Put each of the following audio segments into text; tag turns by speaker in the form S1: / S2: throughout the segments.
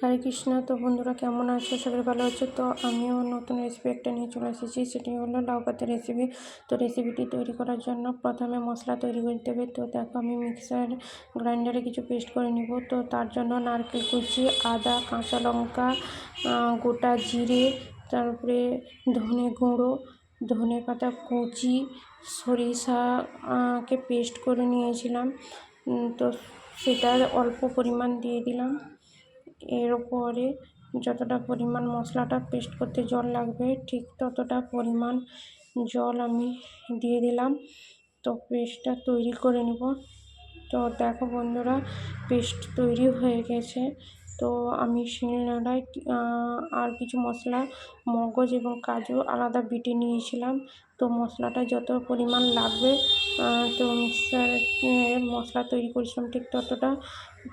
S1: হরে কৃষ্ণ। তো বন্ধুরা, কেমন আছো? সবাই ভালো আছো। তো আমিও নতুন রেসিপি একটা নিয়ে চলে এসেছি। সেটি হলো লাউ পাতার রেসিপি তো রেসিপিটি তৈরি করার জন্য প্রথমে মশলা তৈরি করতে হবে। তো দেখো, আমি মিক্সার গ্রাইন্ডারে কিছু পেস্ট করে নিব। তো তার জন্য নারকেল কুচি, আদা, কাঁচা লঙ্কা গোটা জিরে তারপরে ধনে গুঁড়ো, ধনে পাতা কুচি সরিষাকে পেস্ট করে নিয়েছিলাম। তো সেটার অল্প পরিমাণ দিয়ে দিলাম। এর ওপরে যতটা পরিমাণ মশলাটা পেস্ট করতে জল লাগবে, ঠিক ততটা পরিমাণ জল আমি দিয়ে দিলাম। তো পেস্টটা তৈরি করে নেব। তো দেখো বন্ধুরা, পেস্ট তৈরি হয়ে গেছে। তো আমি শিল শিলনোড়ায় আর কিছু মশলা, মগজ এবং কাজু আলাদা বেটে নিয়েছিলাম। তো মশলাটা যত পরিমাণ লাগবে তো মিক্সারে মশলা তৈরি করেছিলাম ঠিক ততটা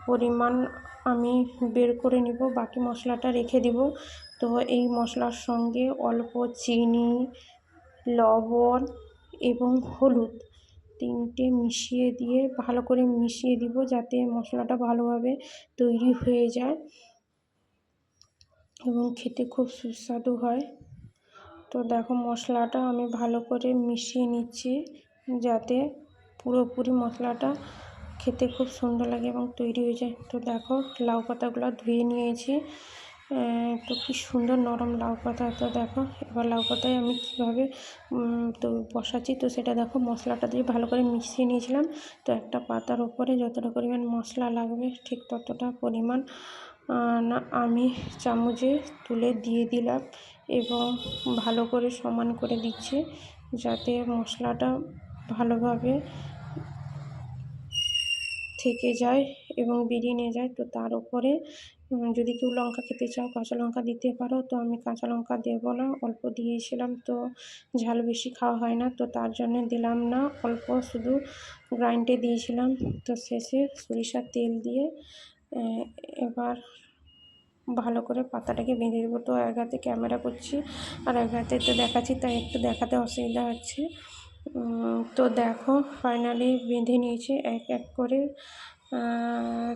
S1: পরিমাণ আমি বের করে নিব, বাকি মশলাটা রেখে দিব। তো এই মশলার সঙ্গে অল্প চিনি, লবণ এবং হলুদ তিনটে মিশিয়ে দিয়ে ভালো করে মিশিয়ে দিব যাতে মশলাটা ভালোভাবে তৈরি হয়ে যায় এবং খেতে খুব সুস্বাদু হয়। তো দেখো মশলাটা আমি ভালো করে মিশিয়ে নিচ্ছি যাতে পুরোপুরি মশলাটা খেতে খুব সুন্দর লাগে এবং তৈরি হয়ে যায়। তো দেখো লাউ পাতাগুলো ধুয়ে নিয়েছি। তো কি সুন্দর নরম লাউ পাতা। তো দেখো, এবার লাউ পাতায় আমি কীভাবে তো বসাচ্ছি, তো সেটা দেখো, মশলাটা দিয়ে ভালো করে মিশিয়ে নিয়েছিলাম। তো একটা পাতার উপরে যতটা পরিমাণ মশলা লাগবে, ঠিক ততটা পরিমাণ না, আমি চামচে তুলে দিয়ে দিলাম এবং ভালো করে সমান করে দিচ্ছি, যাতে মশলাটা ভালোভাবে থেকে যায় এবং বেরিয়ে নিয়ে যায়, তো তার উপরে যদি কেউ লঙ্কা খেতে চাও, কাঁচা লঙ্কা দিতে পারো, তো আমি কাঁচা লঙ্কা দেবো না, অল্প দিয়েছিলাম তো ঝাল বেশি খাওয়া হয় না, তো তার জন্য দিলাম না, অল্প শুধু গ্রাইন্ডে দিয়েছিলাম, তো শেষে সরিষার তেল দিয়ে এবার ভালো করে পাতাটাকে বেঁধে দেবো, তো এক হাতে ক্যামেরা করছি আর এক হাতে তো দেখাচ্ছি, তাই একটু দেখাতে অসুবিধা হচ্ছে। তো দেখো ফাইনালি বেঁধে নিয়েছি এক এক করে।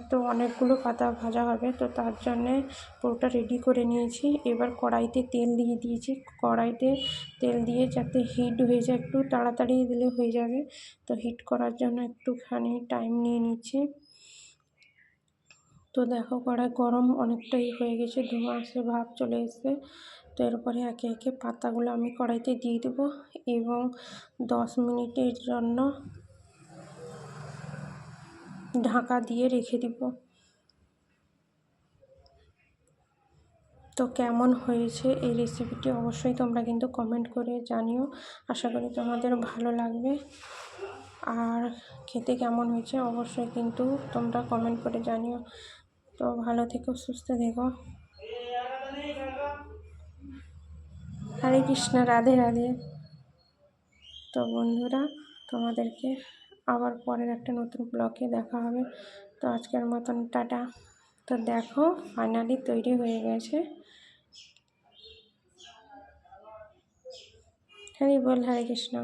S1: তো অনেকগুলো পাতা ভাজা হবে, তো তার জন্যে পুরোটা রেডি করে নিয়েছি। এবার কড়াইতে তেল দিয়ে দিয়েছি। কড়াইতে তেল দিয়ে যাতে হিট হয়ে যায়, একটু তাড়াতাড়ি দিলে হয়ে যাবে। তো হিট করার জন্য একটুখানি টাইম নিয়ে নিচ্ছি। তো দেখো কড়াই গরম অনেকটাই হয়ে গেছে ধোঁয়া আসে ভাব চলে এসছে। তো এরপরে একে একে পাতাগুলো আমি কড়াইতে দিয়ে দেবো এবং দশ মিনিটের জন্য ঢাকা দিয়ে রেখে দিব। তো কেমন হয়েছে এই রেসিপিটি অবশ্যই তোমরা কিন্তু কমেন্ট করে জানিও। আশা করি তোমাদের ভালো লাগবে। আর খেতে কেমন হয়েছে অবশ্যই কিন্তু তোমরা কমেন্ট করে জানিও। তো ভালো থেকো, সুস্থ থেকো। হরে কৃষ্ণ, রাধে রাধে। তো বন্ধুরা, তোমাদেরকে আবার পরের একটা নতুন ব্লকে দেখা হবে। তো আজকের মতন টাটা। তো দেখো ফাইনালি তৈরি হয়ে গেছে। হরে বল হরে কৃষ্ণ।